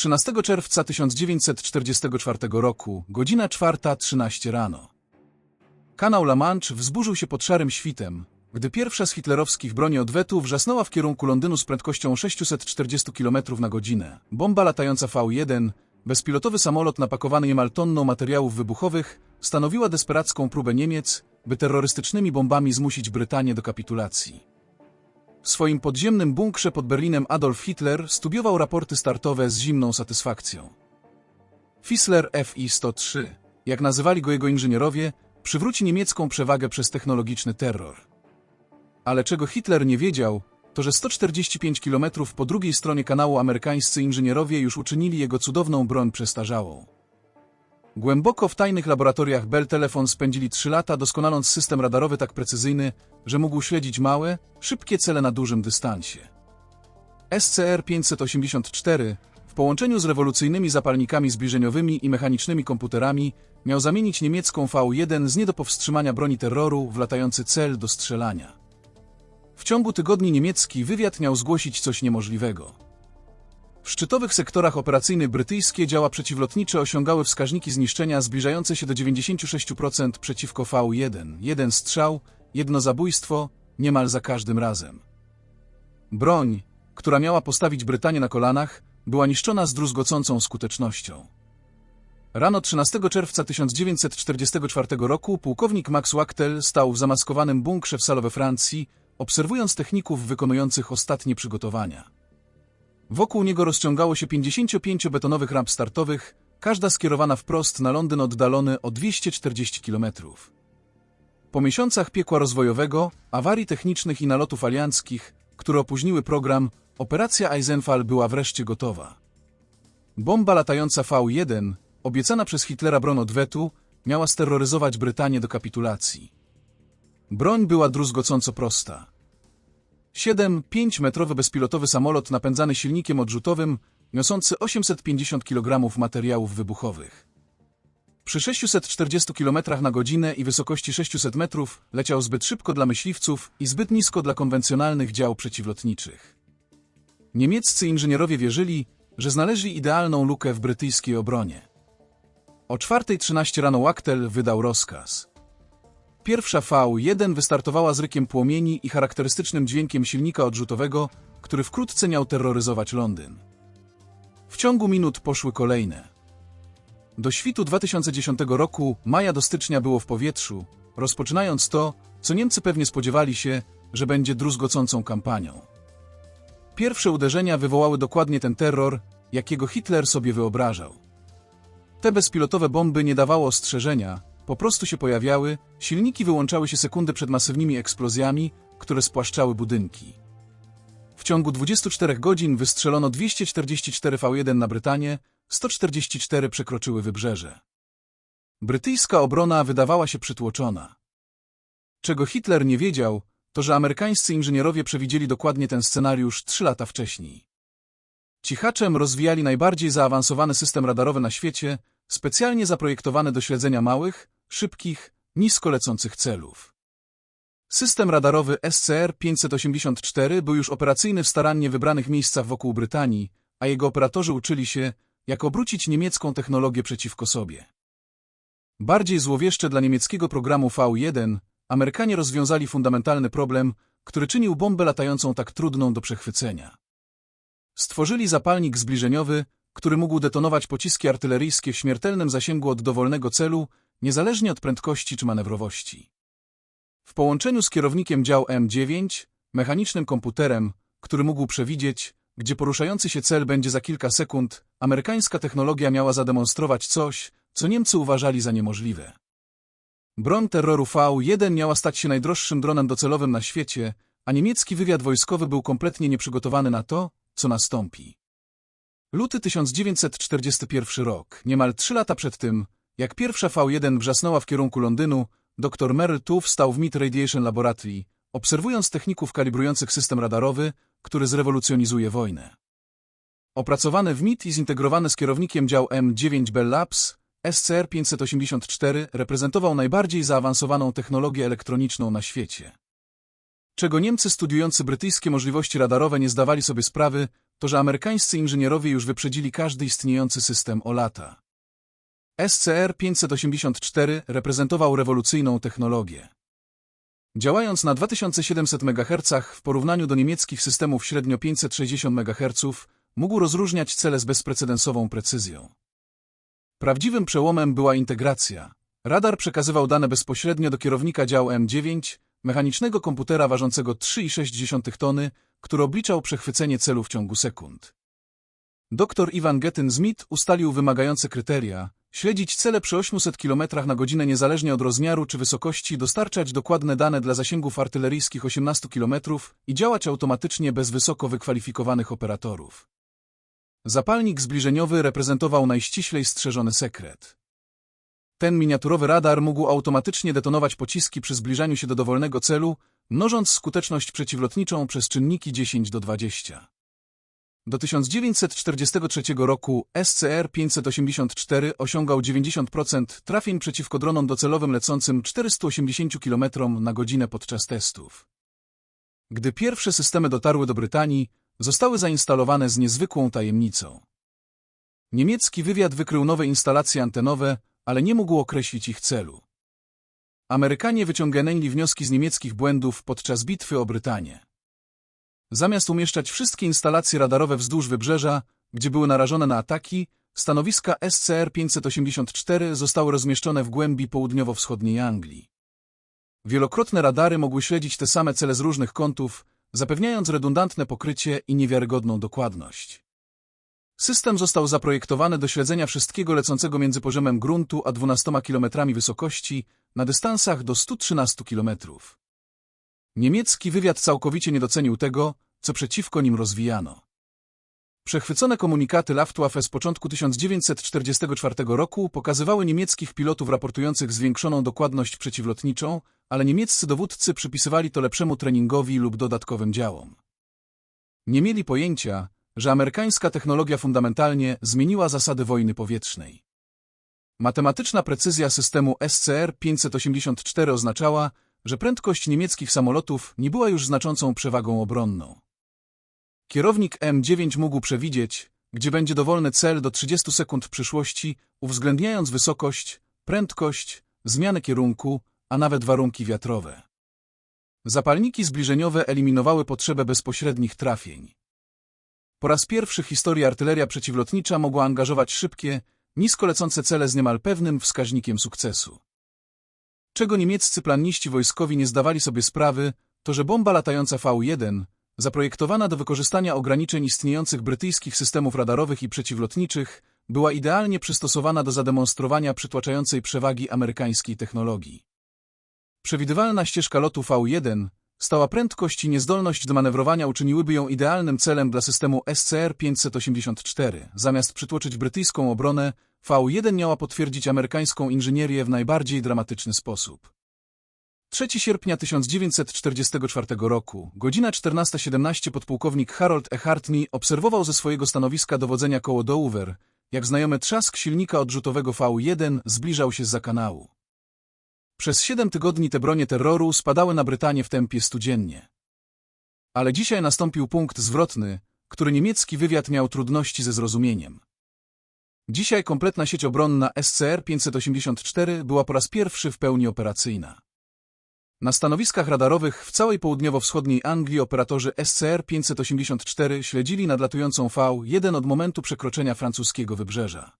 13 czerwca 1944 roku, godzina 4.13 rano. Kanał La Manche wzburzył się pod szarym świtem, gdy pierwsza z hitlerowskich broni odwetu wrzasnęła w kierunku Londynu z prędkością 640 km na godzinę. Bomba latająca V1, bezpilotowy samolot napakowany niemal tonną materiałów wybuchowych, stanowiła desperacką próbę Niemiec, by terrorystycznymi bombami zmusić Brytanię do kapitulacji. W swoim podziemnym bunkrze pod Berlinem Adolf Hitler studiował raporty startowe z zimną satysfakcją. Fissler FI-103, jak nazywali go jego inżynierowie, przywróci niemiecką przewagę przez technologiczny terror. Ale czego Hitler nie wiedział, to że 145 km po drugiej stronie kanału amerykańscy inżynierowie już uczynili jego cudowną broń przestarzałą. Głęboko w tajnych laboratoriach Bell Telephone spędzili trzy lata, doskonaląc system radarowy tak precyzyjny, że mógł śledzić małe, szybkie cele na dużym dystansie. SCR-584 w połączeniu z rewolucyjnymi zapalnikami zbliżeniowymi i mechanicznymi komputerami miał zamienić niemiecką V1 z nie do powstrzymania broni terroru w latający cel do strzelania. W ciągu tygodni niemiecki wywiad miał zgłosić coś niemożliwego. W szczytowych sektorach operacyjnych brytyjskie działa przeciwlotnicze osiągały wskaźniki zniszczenia zbliżające się do 96% przeciwko V1. Jeden strzał, jedno zabójstwo, niemal za każdym razem. Broń, która miała postawić Brytanię na kolanach, była niszczona z druzgocącą skutecznością. Rano 13 czerwca 1944 roku pułkownik Max Wachtel stał w zamaskowanym bunkrze w Salo we Francji, obserwując techników wykonujących ostatnie przygotowania. Wokół niego rozciągało się 55 betonowych ramp startowych, każda skierowana wprost na Londyn oddalony o 240 km. Po miesiącach piekła rozwojowego, awarii technicznych i nalotów alianckich, które opóźniły program, operacja Eisenfall była wreszcie gotowa. Bomba latająca V1, obiecana przez Hitlera broń odwetu, miała steroryzować Brytanię do kapitulacji. Broń była druzgocąco prosta. 7-5-metrowy bezpilotowy samolot napędzany silnikiem odrzutowym, niosący 850 kg materiałów wybuchowych. Przy 640 km na godzinę i wysokości 600 metrów leciał zbyt szybko dla myśliwców i zbyt nisko dla konwencjonalnych dział przeciwlotniczych. Niemieccy inżynierowie wierzyli, że znaleźli idealną lukę w brytyjskiej obronie. O 4.13 rano Wachtel wydał rozkaz – Pierwsza V1 wystartowała z rykiem płomieni i charakterystycznym dźwiękiem silnika odrzutowego, który wkrótce miał terroryzować Londyn. W ciągu minut poszły kolejne. Do świtu 2010 roku maja do stycznia było w powietrzu, rozpoczynając to, co Niemcy pewnie spodziewali się, że będzie druzgocącą kampanią. Pierwsze uderzenia wywołały dokładnie ten terror, jakiego Hitler sobie wyobrażał. Te bezpilotowe bomby nie dawały ostrzeżenia, po prostu się pojawiały, silniki wyłączały się sekundy przed masywnymi eksplozjami, które spłaszczały budynki. W ciągu 24 godzin wystrzelono 244 V1 na Brytanię, 144 przekroczyły wybrzeże. Brytyjska obrona wydawała się przytłoczona. Czego Hitler nie wiedział, to że amerykańscy inżynierowie przewidzieli dokładnie ten scenariusz trzy lata wcześniej. Cichaczem rozwijali najbardziej zaawansowany system radarowy na świecie, specjalnie zaprojektowany do śledzenia małych, szybkich, nisko lecących celów. System radarowy SCR-584 był już operacyjny w starannie wybranych miejscach wokół Brytanii, a jego operatorzy uczyli się, jak obrócić niemiecką technologię przeciwko sobie. Bardziej złowieszcze dla niemieckiego programu V1 Amerykanie rozwiązali fundamentalny problem, który czynił bombę latającą tak trudną do przechwycenia. Stworzyli zapalnik zbliżeniowy, który mógł detonować pociski artyleryjskie w śmiertelnym zasięgu od dowolnego celu, niezależnie od prędkości czy manewrowości. W połączeniu z kierownikiem dział M9, mechanicznym komputerem, który mógł przewidzieć, gdzie poruszający się cel będzie za kilka sekund, amerykańska technologia miała zademonstrować coś, co Niemcy uważali za niemożliwe. Broń terroru V1 miała stać się najdroższym dronem docelowym na świecie, a niemiecki wywiad wojskowy był kompletnie nieprzygotowany na to, co nastąpi. Luty 1941 rok, niemal trzy lata przed tym, jak pierwsza V1 wrzasnęła w kierunku Londynu, dr Merrill Tuff stał w Mid Radiation Laboratory, obserwując techników kalibrujących system radarowy, który zrewolucjonizuje wojnę. Opracowany w MIT i zintegrowany z kierownikiem dział M9 Bell Labs, SCR-584 reprezentował najbardziej zaawansowaną technologię elektroniczną na świecie. Czego Niemcy studiujący brytyjskie możliwości radarowe nie zdawali sobie sprawy, to że amerykańscy inżynierowie już wyprzedzili każdy istniejący system o lata. SCR-584 reprezentował rewolucyjną technologię. Działając na 2700 MHz w porównaniu do niemieckich systemów średnio 560 MHz, mógł rozróżniać cele z bezprecedensową precyzją. Prawdziwym przełomem była integracja. Radar przekazywał dane bezpośrednio do kierownika działu M9, mechanicznego komputera ważącego 3,6 tony, który obliczał przechwycenie celu w ciągu sekund. Dr Ivan Gettin-Smith ustalił wymagające kryteria, śledzić cele przy 800 km na godzinę niezależnie od rozmiaru czy wysokości, dostarczać dokładne dane dla zasięgów artyleryjskich 18 km i działać automatycznie bez wysoko wykwalifikowanych operatorów. Zapalnik zbliżeniowy reprezentował najściślej strzeżony sekret. Ten miniaturowy radar mógł automatycznie detonować pociski przy zbliżaniu się do dowolnego celu, mnożąc skuteczność przeciwlotniczą przez czynniki 10 do 20. Do 1943 roku SCR-584 osiągał 90% trafień przeciwko dronom docelowym lecącym 480 km na godzinę podczas testów. Gdy pierwsze systemy dotarły do Brytanii, zostały zainstalowane z niezwykłą tajemnicą. Niemiecki wywiad wykrył nowe instalacje antenowe, ale nie mógł określić ich celu. Amerykanie wyciągnęli wnioski z niemieckich błędów podczas bitwy o Brytanię. Zamiast umieszczać wszystkie instalacje radarowe wzdłuż wybrzeża, gdzie były narażone na ataki, stanowiska SCR-584 zostały rozmieszczone w głębi południowo-wschodniej Anglii. Wielokrotne radary mogły śledzić te same cele z różnych kątów, zapewniając redundantne pokrycie i niewiarygodną dokładność. System został zaprojektowany do śledzenia wszystkiego lecącego między poziomem gruntu a 12 km wysokości na dystansach do 113 km. Niemiecki wywiad całkowicie nie docenił tego, co przeciwko nim rozwijano. Przechwycone komunikaty Luftwaffe z początku 1944 roku pokazywały niemieckich pilotów raportujących zwiększoną dokładność przeciwlotniczą, ale niemieccy dowódcy przypisywali to lepszemu treningowi lub dodatkowym działom. Nie mieli pojęcia, że amerykańska technologia fundamentalnie zmieniła zasady wojny powietrznej. Matematyczna precyzja systemu SCR-584 oznaczała, że prędkość niemieckich samolotów nie była już znaczącą przewagą obronną. Kierownik M9 mógł przewidzieć, gdzie będzie dowolny cel do 30 sekund w przyszłości, uwzględniając wysokość, prędkość, zmianę kierunku, a nawet warunki wiatrowe. Zapalniki zbliżeniowe eliminowały potrzebę bezpośrednich trafień. Po raz pierwszy w historii artyleria przeciwlotnicza mogła angażować szybkie, nisko lecące cele z niemal pewnym wskaźnikiem sukcesu. Czego niemieccy planiści wojskowi nie zdawali sobie sprawy, to że bomba latająca V1, zaprojektowana do wykorzystania ograniczeń istniejących brytyjskich systemów radarowych i przeciwlotniczych, była idealnie przystosowana do zademonstrowania przytłaczającej przewagi amerykańskiej technologii. Przewidywalna ścieżka lotu V1, stała prędkość i niezdolność do manewrowania uczyniłyby ją idealnym celem dla systemu SCR-584. Zamiast przytłoczyć brytyjską obronę, V1 miała potwierdzić amerykańską inżynierię w najbardziej dramatyczny sposób. 3 sierpnia 1944 roku, godzina 14.17 podpułkownik Harold E. Hartney obserwował ze swojego stanowiska dowodzenia koło Dover, jak znajomy trzask silnika odrzutowego V1 zbliżał się z kanału. Przez siedem tygodni te bronie terroru spadały na Brytanię w tempie studziennie. Ale dzisiaj nastąpił punkt zwrotny, który niemiecki wywiad miał trudności ze zrozumieniem. Dzisiaj kompletna sieć obronna SCR-584 była po raz pierwszy w pełni operacyjna. Na stanowiskach radarowych w całej południowo-wschodniej Anglii operatorzy SCR-584 śledzili nadlatującą V1 od momentu przekroczenia francuskiego wybrzeża.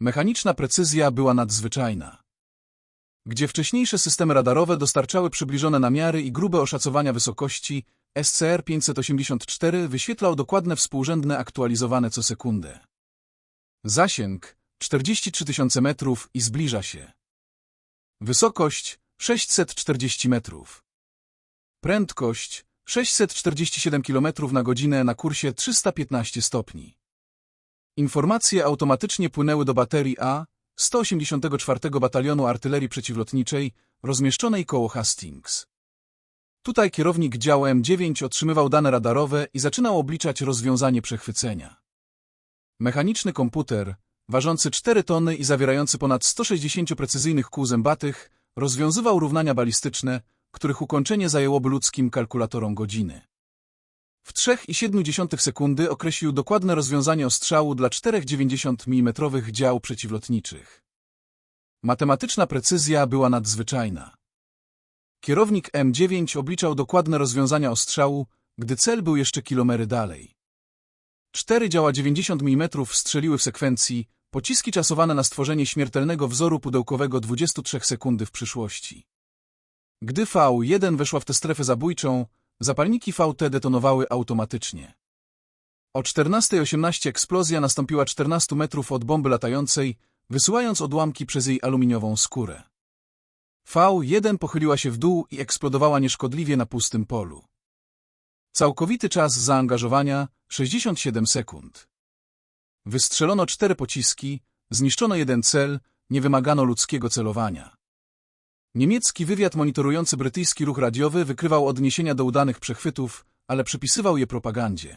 Mechaniczna precyzja była nadzwyczajna. Gdzie wcześniejsze systemy radarowe dostarczały przybliżone namiary i grube oszacowania wysokości, SCR-584 wyświetlał dokładne współrzędne aktualizowane co sekundę. Zasięg 43 tysiące metrów i zbliża się. Wysokość 640 metrów. Prędkość 647 km na godzinę na kursie 315 stopni. Informacje automatycznie płynęły do baterii A 184 Batalionu Artylerii Przeciwlotniczej rozmieszczonej koło Hastings. Tutaj kierownik działu M9 otrzymywał dane radarowe i zaczynał obliczać rozwiązanie przechwycenia. Mechaniczny komputer, ważący 4 tony i zawierający ponad 160 precyzyjnych kół zębatych, rozwiązywał równania balistyczne, których ukończenie zajęłoby ludzkim kalkulatorom godziny. W 3,7 sekundy określił dokładne rozwiązanie ostrzału dla 4,90 mm dział przeciwlotniczych. Matematyczna precyzja była nadzwyczajna. Kierownik M9 obliczał dokładne rozwiązania ostrzału, gdy cel był jeszcze kilometry dalej. Cztery działa 90 mm strzeliły w sekwencji, pociski czasowane na stworzenie śmiertelnego wzoru pudełkowego 23 sekundy w przyszłości. Gdy V1 weszła w tę strefę zabójczą, zapalniki VT detonowały automatycznie. O 14.18 eksplozja nastąpiła 14 metrów od bomby latającej, wysyłając odłamki przez jej aluminiową skórę. V1 pochyliła się w dół i eksplodowała nieszkodliwie na pustym polu. Całkowity czas zaangażowania 67 sekund. Wystrzelono cztery pociski, zniszczono jeden cel, nie wymagano ludzkiego celowania. Niemiecki wywiad monitorujący brytyjski ruch radiowy wykrywał odniesienia do udanych przechwytów, ale przypisywał je propagandzie.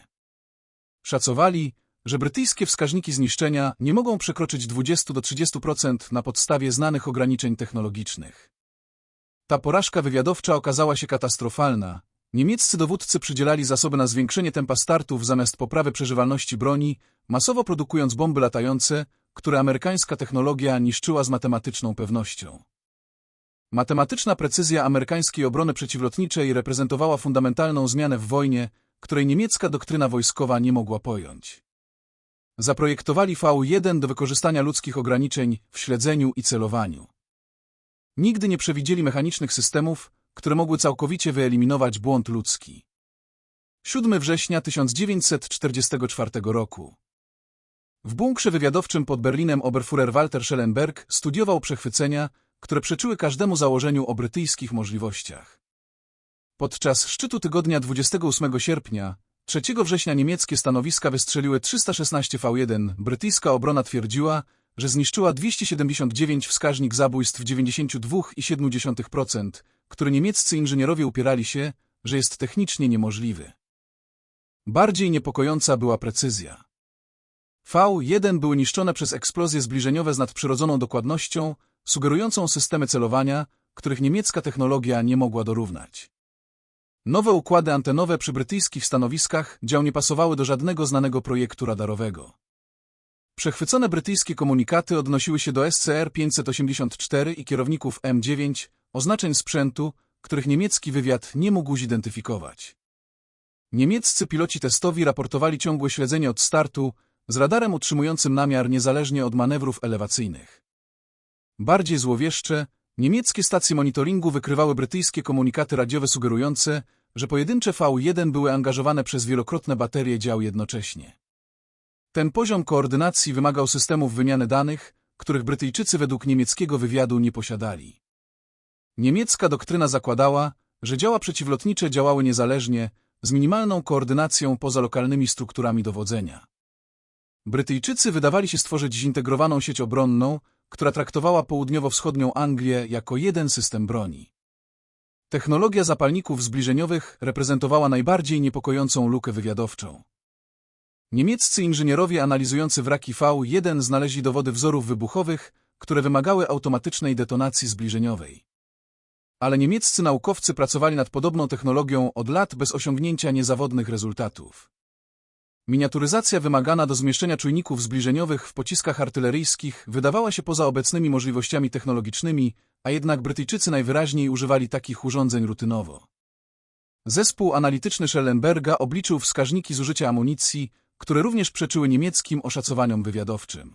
Szacowali, że brytyjskie wskaźniki zniszczenia nie mogą przekroczyć 20 do 30% na podstawie znanych ograniczeń technologicznych. Ta porażka wywiadowcza okazała się katastrofalna. Niemieccy dowódcy przydzielali zasoby na zwiększenie tempa startów zamiast poprawy przeżywalności broni, masowo produkując bomby latające, które amerykańska technologia niszczyła z matematyczną pewnością. Matematyczna precyzja amerykańskiej obrony przeciwlotniczej reprezentowała fundamentalną zmianę w wojnie, której niemiecka doktryna wojskowa nie mogła pojąć. Zaprojektowali V1 do wykorzystania ludzkich ograniczeń w śledzeniu i celowaniu. Nigdy nie przewidzieli mechanicznych systemów, które mogły całkowicie wyeliminować błąd ludzki. 7 września 1944 roku. W bunkrze wywiadowczym pod Berlinem Oberfuhrer Walter Schellenberg studiował przechwycenia, które przeczyły każdemu założeniu o brytyjskich możliwościach. Podczas szczytu tygodnia 28 sierpnia, 3 września niemieckie stanowiska wystrzeliły 316 V1. Brytyjska obrona twierdziła, że zniszczyła 279 wskaźnik zabójstw 92,7%, który niemieccy inżynierowie upierali się, że jest technicznie niemożliwy. Bardziej niepokojąca była precyzja. V1 były niszczone przez eksplozje zbliżeniowe z nadprzyrodzoną dokładnością, sugerującą systemy celowania, których niemiecka technologia nie mogła dorównać. Nowe układy antenowe przy brytyjskich stanowiskach dział nie pasowały do żadnego znanego projektu radarowego. Przechwycone brytyjskie komunikaty odnosiły się do SCR 584 i kierowników M9, oznaczeń sprzętu, których niemiecki wywiad nie mógł zidentyfikować. Niemieccy piloci testowi raportowali ciągłe śledzenie od startu z radarem utrzymującym namiar niezależnie od manewrów elewacyjnych. Bardziej złowieszcze, niemieckie stacje monitoringu wykrywały brytyjskie komunikaty radiowe sugerujące, że pojedyncze V1 były angażowane przez wielokrotne baterie dział jednocześnie. Ten poziom koordynacji wymagał systemów wymiany danych, których Brytyjczycy według niemieckiego wywiadu nie posiadali. Niemiecka doktryna zakładała, że działa przeciwlotnicze działały niezależnie, z minimalną koordynacją poza lokalnymi strukturami dowodzenia. Brytyjczycy wydawali się stworzyć zintegrowaną sieć obronną, która traktowała południowo-wschodnią Anglię jako jeden system broni. Technologia zapalników zbliżeniowych reprezentowała najbardziej niepokojącą lukę wywiadowczą. Niemieccy inżynierowie analizujący wraki V1 znaleźli dowody wzorów wybuchowych, które wymagały automatycznej detonacji zbliżeniowej. Ale niemieccy naukowcy pracowali nad podobną technologią od lat bez osiągnięcia niezawodnych rezultatów. Miniaturyzacja wymagana do zmieszczenia czujników zbliżeniowych w pociskach artyleryjskich wydawała się poza obecnymi możliwościami technologicznymi, a jednak Brytyjczycy najwyraźniej używali takich urządzeń rutynowo. Zespół analityczny Schellenberga obliczył wskaźniki zużycia amunicji, które również przeczyły niemieckim oszacowaniom wywiadowczym.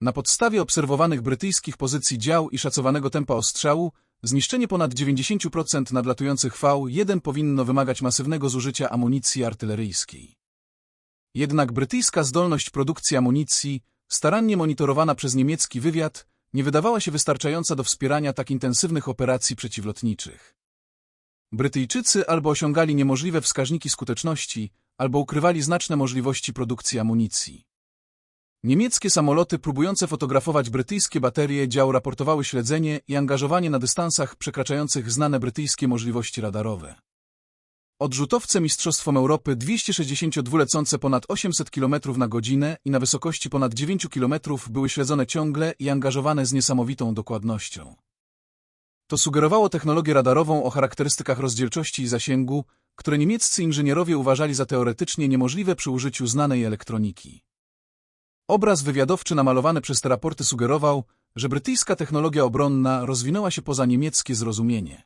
Na podstawie obserwowanych brytyjskich pozycji dział i szacowanego tempa ostrzału, zniszczenie ponad 90% nadlatujących V1 powinno wymagać masywnego zużycia amunicji artyleryjskiej. Jednak brytyjska zdolność produkcji amunicji, starannie monitorowana przez niemiecki wywiad, nie wydawała się wystarczająca do wspierania tak intensywnych operacji przeciwlotniczych. Brytyjczycy albo osiągali niemożliwe wskaźniki skuteczności, albo ukrywali znaczne możliwości produkcji amunicji. Niemieckie samoloty próbujące fotografować brytyjskie baterie dział raportowały śledzenie i angażowanie na dystansach przekraczających znane brytyjskie możliwości radarowe. Odrzutowce Mistrzostwom Europy 262 lecące ponad 800 km na godzinę i na wysokości ponad 9 km były śledzone ciągle i angażowane z niesamowitą dokładnością. To sugerowało technologię radarową o charakterystykach rozdzielczości i zasięgu, które niemieccy inżynierowie uważali za teoretycznie niemożliwe przy użyciu znanej elektroniki. Obraz wywiadowczy namalowany przez te raporty sugerował, że brytyjska technologia obronna rozwinęła się poza niemieckie zrozumienie.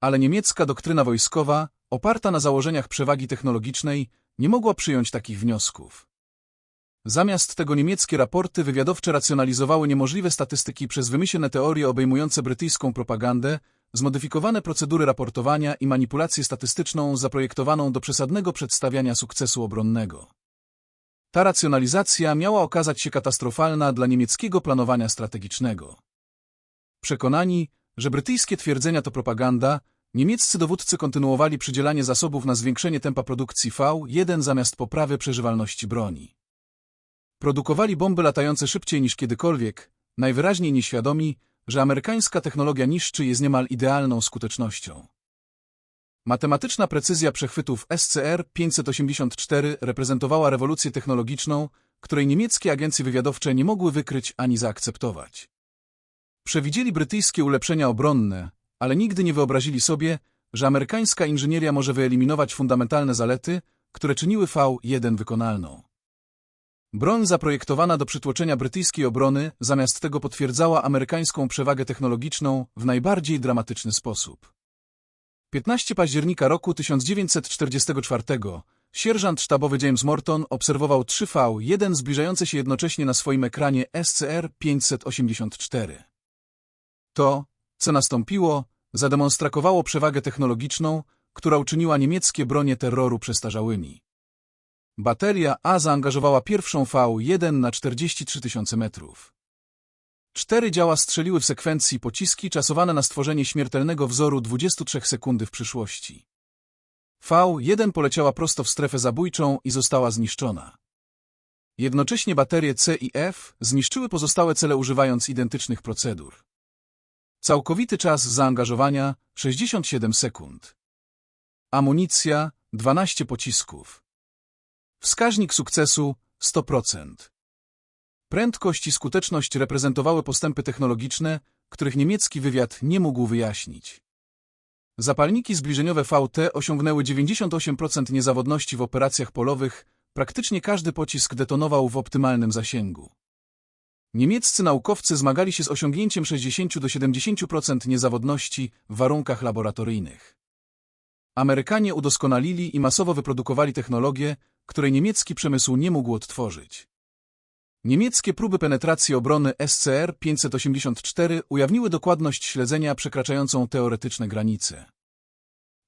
Ale niemiecka doktryna wojskowa, oparta na założeniach przewagi technologicznej, nie mogła przyjąć takich wniosków. Zamiast tego niemieckie raporty wywiadowcze racjonalizowały niemożliwe statystyki przez wymyślne teorie obejmujące brytyjską propagandę, zmodyfikowane procedury raportowania i manipulację statystyczną zaprojektowaną do przesadnego przedstawiania sukcesu obronnego. Ta racjonalizacja miała okazać się katastrofalna dla niemieckiego planowania strategicznego. Przekonani, że brytyjskie twierdzenia to propaganda, niemieccy dowódcy kontynuowali przydzielanie zasobów na zwiększenie tempa produkcji V1 zamiast poprawy przeżywalności broni. Produkowali bomby latające szybciej niż kiedykolwiek, najwyraźniej nieświadomi, że amerykańska technologia niszczy je z niemal idealną skutecznością. Matematyczna precyzja przechwytów SCR-584 reprezentowała rewolucję technologiczną, której niemieckie agencje wywiadowcze nie mogły wykryć ani zaakceptować. Przewidzieli brytyjskie ulepszenia obronne, ale nigdy nie wyobrazili sobie, że amerykańska inżynieria może wyeliminować fundamentalne zalety, które czyniły V1 wykonalną. Broń zaprojektowana do przytłoczenia brytyjskiej obrony zamiast tego potwierdzała amerykańską przewagę technologiczną w najbardziej dramatyczny sposób. 15 października roku 1944 sierżant sztabowy James Morton obserwował 3V1 zbliżające się jednocześnie na swoim ekranie SCR-584. To, co nastąpiło, zademonstrowało przewagę technologiczną, która uczyniła niemieckie bronie terroru przestarzałymi. Bateria A zaangażowała pierwszą V1 na 43 tysiące metrów. Cztery działa strzeliły w sekwencji pociski czasowane na stworzenie śmiertelnego wzoru 23 sekundy w przyszłości. V1 poleciała prosto w strefę zabójczą i została zniszczona. Jednocześnie baterie C i F zniszczyły pozostałe cele używając identycznych procedur. Całkowity czas zaangażowania 67 sekund. Amunicja 12 pocisków. Wskaźnik sukcesu 100%. Prędkość i skuteczność reprezentowały postępy technologiczne, których niemiecki wywiad nie mógł wyjaśnić. Zapalniki zbliżeniowe VT osiągnęły 98% niezawodności w operacjach polowych, praktycznie każdy pocisk detonował w optymalnym zasięgu. Niemieccy naukowcy zmagali się z osiągnięciem 60 do 70% niezawodności w warunkach laboratoryjnych. Amerykanie udoskonalili i masowo wyprodukowali technologię, której niemiecki przemysł nie mógł odtworzyć. Niemieckie próby penetracji obrony SCR-584 ujawniły dokładność śledzenia przekraczającą teoretyczne granice.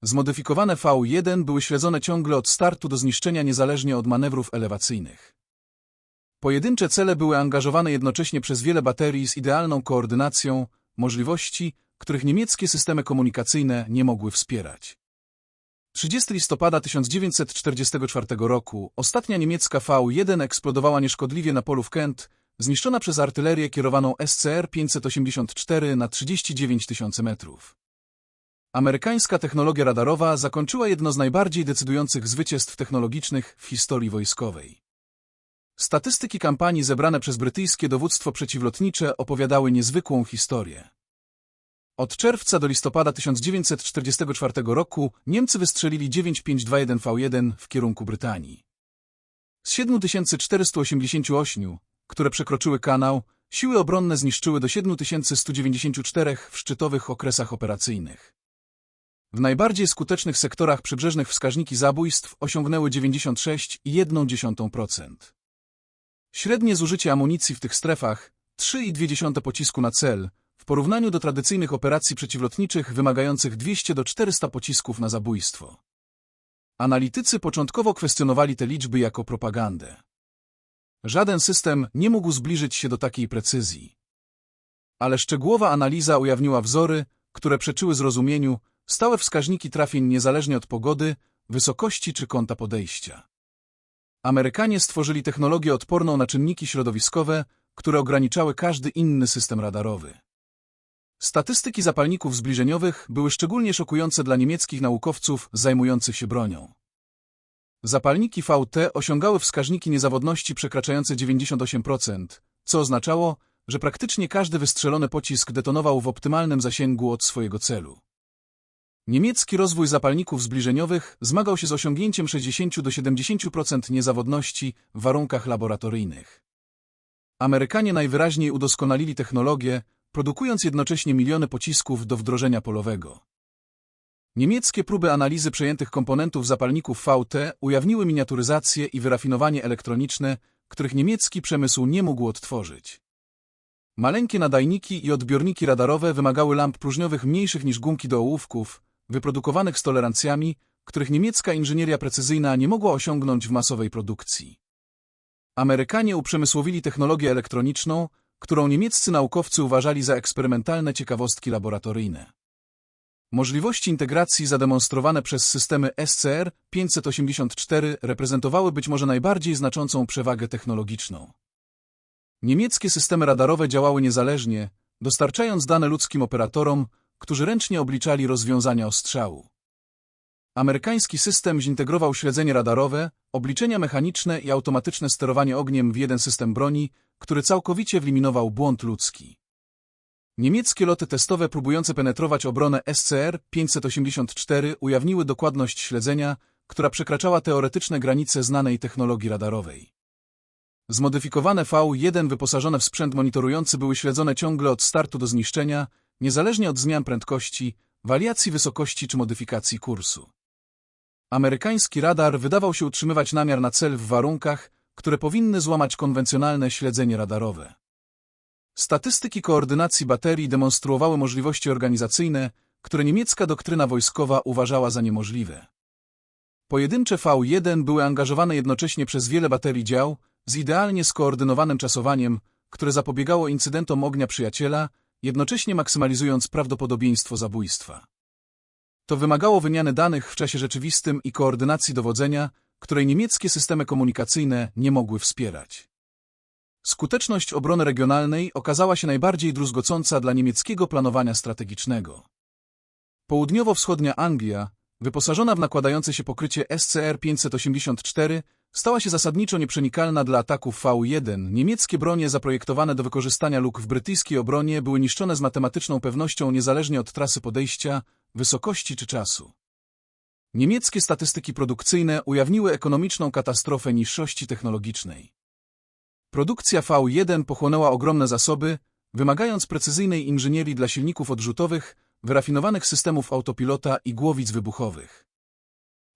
Zmodyfikowane V1 były śledzone ciągle od startu do zniszczenia niezależnie od manewrów elewacyjnych. Pojedyncze cele były angażowane jednocześnie przez wiele baterii z idealną koordynacją, możliwości, których niemieckie systemy komunikacyjne nie mogły wspierać. 30 listopada 1944 roku ostatnia niemiecka V1 eksplodowała nieszkodliwie na polu w Kent, zniszczona przez artylerię kierowaną SCR-584 na 39 tysięcy metrów. Amerykańska technologia radarowa zakończyła jedno z najbardziej decydujących zwycięstw technologicznych w historii wojskowej. Statystyki kampanii zebrane przez brytyjskie dowództwo przeciwlotnicze opowiadały niezwykłą historię. Od czerwca do listopada 1944 roku Niemcy wystrzelili 9521V1 w kierunku Brytanii. Z 7488, które przekroczyły kanał, siły obronne zniszczyły do 7194 w szczytowych okresach operacyjnych. W najbardziej skutecznych sektorach przybrzeżnych wskaźniki zabójstw osiągnęły 96,1%. Średnie zużycie amunicji w tych strefach 3,2 pocisku na cel w porównaniu do tradycyjnych operacji przeciwlotniczych wymagających 200 do 400 pocisków na zabójstwo. Analitycy początkowo kwestionowali te liczby jako propagandę. Żaden system nie mógł zbliżyć się do takiej precyzji. Ale szczegółowa analiza ujawniła wzory, które przeczyły zrozumieniu, stałe wskaźniki trafień niezależnie od pogody, wysokości czy kąta podejścia. Amerykanie stworzyli technologię odporną na czynniki środowiskowe, które ograniczały każdy inny system radarowy. Statystyki zapalników zbliżeniowych były szczególnie szokujące dla niemieckich naukowców zajmujących się bronią. Zapalniki VT osiągały wskaźniki niezawodności przekraczające 98%, co oznaczało, że praktycznie każdy wystrzelony pocisk detonował w optymalnym zasięgu od swojego celu. Niemiecki rozwój zapalników zbliżeniowych zmagał się z osiągnięciem 60 do 70% niezawodności w warunkach laboratoryjnych. Amerykanie najwyraźniej udoskonalili technologię, produkując jednocześnie miliony pocisków do wdrożenia polowego. Niemieckie próby analizy przejętych komponentów zapalników VT ujawniły miniaturyzację i wyrafinowanie elektroniczne, których niemiecki przemysł nie mógł odtworzyć. Maleńkie nadajniki i odbiorniki radarowe wymagały lamp próżniowych mniejszych niż gumki do ołówków, wyprodukowanych z tolerancjami, których niemiecka inżynieria precyzyjna nie mogła osiągnąć w masowej produkcji. Amerykanie uprzemysłowili technologię elektroniczną, którą niemieccy naukowcy uważali za eksperymentalne ciekawostki laboratoryjne. Możliwości integracji zademonstrowane przez systemy SCR-584 reprezentowały być może najbardziej znaczącą przewagę technologiczną. Niemieckie systemy radarowe działały niezależnie, dostarczając dane ludzkim operatorom, którzy ręcznie obliczali rozwiązania ostrzału. Amerykański system zintegrował śledzenie radarowe, obliczenia mechaniczne i automatyczne sterowanie ogniem w jeden system broni, który całkowicie wyeliminował błąd ludzki. Niemieckie loty testowe próbujące penetrować obronę SCR-584 ujawniły dokładność śledzenia, która przekraczała teoretyczne granice znanej technologii radarowej. Zmodyfikowane V1 wyposażone w sprzęt monitorujący były śledzone ciągle od startu do zniszczenia, niezależnie od zmian prędkości, wariacji wysokości czy modyfikacji kursu. Amerykański radar wydawał się utrzymywać namiar na cel w warunkach, które powinny złamać konwencjonalne śledzenie radarowe. Statystyki koordynacji baterii demonstruowały możliwości organizacyjne, które niemiecka doktryna wojskowa uważała za niemożliwe. Pojedyncze V1 były angażowane jednocześnie przez wiele baterii dział, z idealnie skoordynowanym czasowaniem, które zapobiegało incydentom ognia przyjaciela, jednocześnie maksymalizując prawdopodobieństwo zabójstwa. To wymagało wymiany danych w czasie rzeczywistym i koordynacji dowodzenia, której niemieckie systemy komunikacyjne nie mogły wspierać. Skuteczność obrony regionalnej okazała się najbardziej druzgocąca dla niemieckiego planowania strategicznego. Południowo-wschodnia Anglia, wyposażona w nakładające się pokrycie SCR-584, stała się zasadniczo nieprzenikalna dla ataków V1. Niemieckie bronie zaprojektowane do wykorzystania luk w brytyjskiej obronie były niszczone z matematyczną pewnością niezależnie od trasy podejścia, wysokości czy czasu. Niemieckie statystyki produkcyjne ujawniły ekonomiczną katastrofę niższości technologicznej. Produkcja V1 pochłonęła ogromne zasoby, wymagając precyzyjnej inżynierii dla silników odrzutowych, wyrafinowanych systemów autopilota i głowic wybuchowych.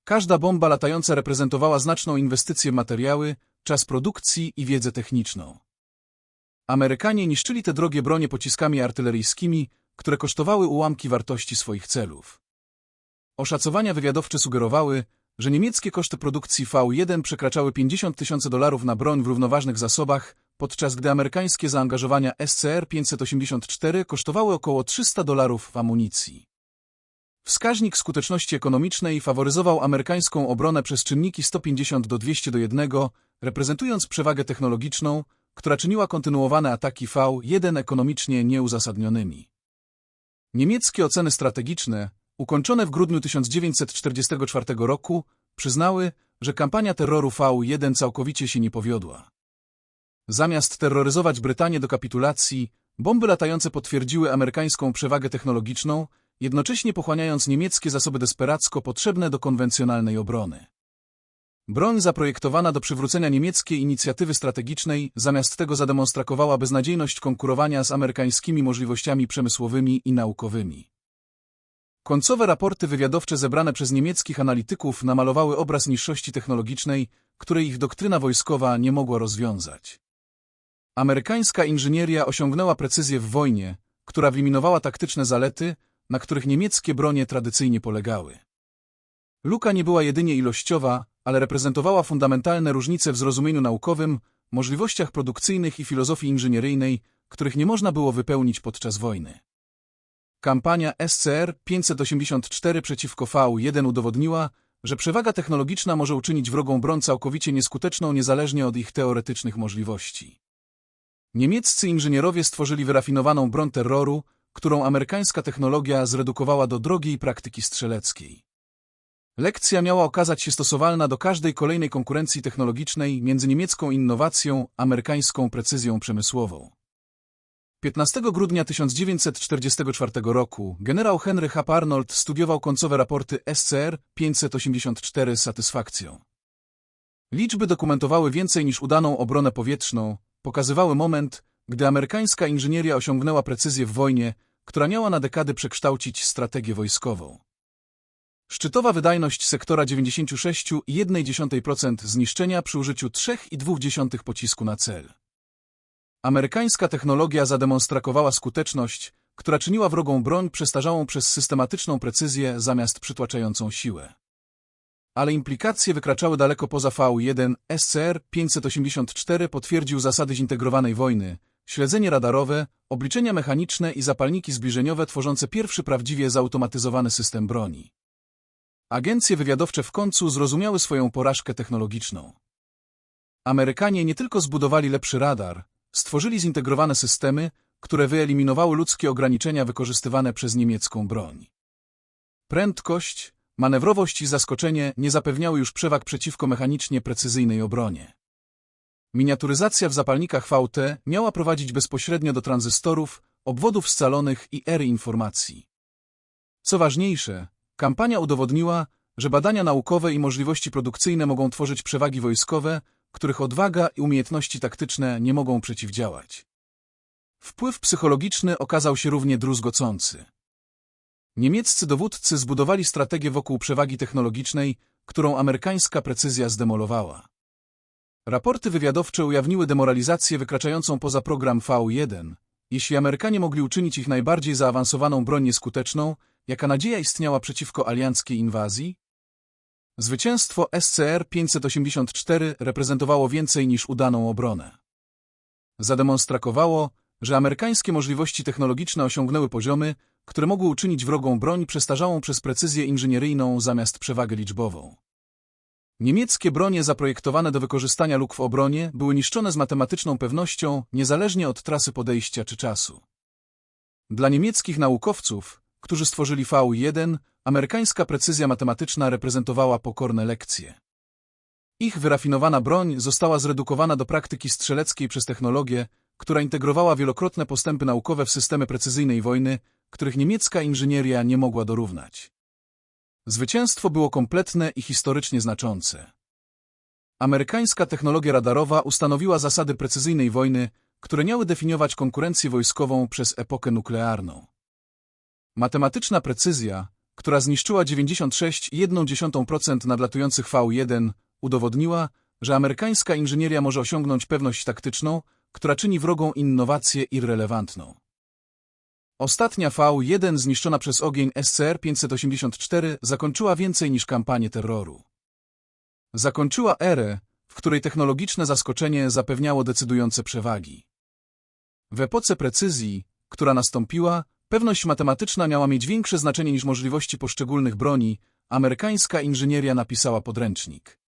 Każda bomba latająca reprezentowała znaczną inwestycję w materiały, czas produkcji i wiedzę techniczną. Amerykanie niszczyli te drogie bronie pociskami artyleryjskimi, które kosztowały ułamki wartości swoich celów. Oszacowania wywiadowcze sugerowały, że niemieckie koszty produkcji V1 przekraczały 50 tysięcy dolarów na broń w równoważnych zasobach, podczas gdy amerykańskie zaangażowania SCR-584 kosztowały około 300 dolarów w amunicji. Wskaźnik skuteczności ekonomicznej faworyzował amerykańską obronę przez czynniki 150 do 200 do 1, reprezentując przewagę technologiczną, która czyniła kontynuowane ataki V1 ekonomicznie nieuzasadnionymi. Niemieckie oceny strategiczne, ukończone w grudniu 1944 roku, przyznały, że kampania terroru V1 całkowicie się nie powiodła. Zamiast terroryzować Brytanię do kapitulacji, bomby latające potwierdziły amerykańską przewagę technologiczną, jednocześnie pochłaniając niemieckie zasoby desperacko potrzebne do konwencjonalnej obrony. Broń zaprojektowana do przywrócenia niemieckiej inicjatywy strategicznej zamiast tego zademonstrowała beznadziejność konkurowania z amerykańskimi możliwościami przemysłowymi i naukowymi. Końcowe raporty wywiadowcze zebrane przez niemieckich analityków namalowały obraz niższości technologicznej, której ich doktryna wojskowa nie mogła rozwiązać. Amerykańska inżynieria osiągnęła precyzję w wojnie, która wyeliminowała taktyczne zalety, na których niemieckie bronie tradycyjnie polegały. Luka nie była jedynie ilościowa, ale reprezentowała fundamentalne różnice w zrozumieniu naukowym, możliwościach produkcyjnych i filozofii inżynieryjnej, których nie można było wypełnić podczas wojny. Kampania SCR 584 przeciwko V1 udowodniła, że przewaga technologiczna może uczynić wrogą broń całkowicie nieskuteczną niezależnie od ich teoretycznych możliwości. Niemieccy inżynierowie stworzyli wyrafinowaną broń terroru, którą amerykańska technologia zredukowała do drogiej praktyki strzeleckiej. Lekcja miała okazać się stosowalna do każdej kolejnej konkurencji technologicznej między niemiecką innowacją, amerykańską precyzją przemysłową. 15 grudnia 1944 roku generał Henry H. Arnold studiował końcowe raporty SCR 584 z satysfakcją. Liczby dokumentowały więcej niż udaną obronę powietrzną, pokazywały moment, gdy amerykańska inżynieria osiągnęła precyzję w wojnie, która miała na dekady przekształcić strategię wojskową. Szczytowa wydajność sektora 96,1% zniszczenia przy użyciu 3,2 pocisku na cel. Amerykańska technologia zademonstrowała skuteczność, która czyniła wrogą broń przestarzałą przez systematyczną precyzję zamiast przytłaczającą siłę. Ale implikacje wykraczały daleko poza V1. SCR 584 potwierdził zasady zintegrowanej wojny, śledzenie radarowe, obliczenia mechaniczne i zapalniki zbliżeniowe tworzące pierwszy prawdziwie zautomatyzowany system broni. Agencje wywiadowcze w końcu zrozumiały swoją porażkę technologiczną. Amerykanie nie tylko zbudowali lepszy radar, stworzyli zintegrowane systemy, które wyeliminowały ludzkie ograniczenia wykorzystywane przez niemiecką broń. Prędkość, manewrowość i zaskoczenie nie zapewniały już przewag przeciwko mechanicznie precyzyjnej obronie. Miniaturyzacja w zapalnikach VT miała prowadzić bezpośrednio do tranzystorów, obwodów scalonych i ery informacji. Co ważniejsze, kampania udowodniła, że badania naukowe i możliwości produkcyjne mogą tworzyć przewagi wojskowe, których odwaga i umiejętności taktyczne nie mogą przeciwdziałać. Wpływ psychologiczny okazał się równie druzgocący. Niemieccy dowódcy zbudowali strategię wokół przewagi technologicznej, którą amerykańska precyzja zdemolowała. Raporty wywiadowcze ujawniły demoralizację wykraczającą poza program V1. Jeśli Amerykanie mogli uczynić ich najbardziej zaawansowaną broń nieskuteczną, jaka nadzieja istniała przeciwko alianckiej inwazji? Zwycięstwo SCR 584 reprezentowało więcej niż udaną obronę. Zademonstrowało, że amerykańskie możliwości technologiczne osiągnęły poziomy, które mogły uczynić wrogą broń przestarzałą przez precyzję inżynieryjną zamiast przewagę liczbową. Niemieckie bronie zaprojektowane do wykorzystania luk w obronie były niszczone z matematyczną pewnością, niezależnie od trasy podejścia czy czasu. Dla niemieckich naukowców, którzy stworzyli V1, amerykańska precyzja matematyczna reprezentowała pokorne lekcje. Ich wyrafinowana broń została zredukowana do praktyki strzeleckiej przez technologię, która integrowała wielokrotne postępy naukowe w systemy precyzyjnej wojny, których niemiecka inżynieria nie mogła dorównać. Zwycięstwo było kompletne i historycznie znaczące. Amerykańska technologia radarowa ustanowiła zasady precyzyjnej wojny, które miały definiować konkurencję wojskową przez epokę nuklearną. Matematyczna precyzja, która zniszczyła 96,1% nadlatujących V1, udowodniła, że amerykańska inżynieria może osiągnąć pewność taktyczną, która czyni wrogą innowację irrelevantną. Ostatnia V1 zniszczona przez ogień SCR-584 zakończyła więcej niż kampanię terroru. Zakończyła erę, w której technologiczne zaskoczenie zapewniało decydujące przewagi. W epoce precyzji, która nastąpiła, pewność matematyczna miała mieć większe znaczenie niż możliwości poszczególnych broni, amerykańska inżynieria napisała podręcznik.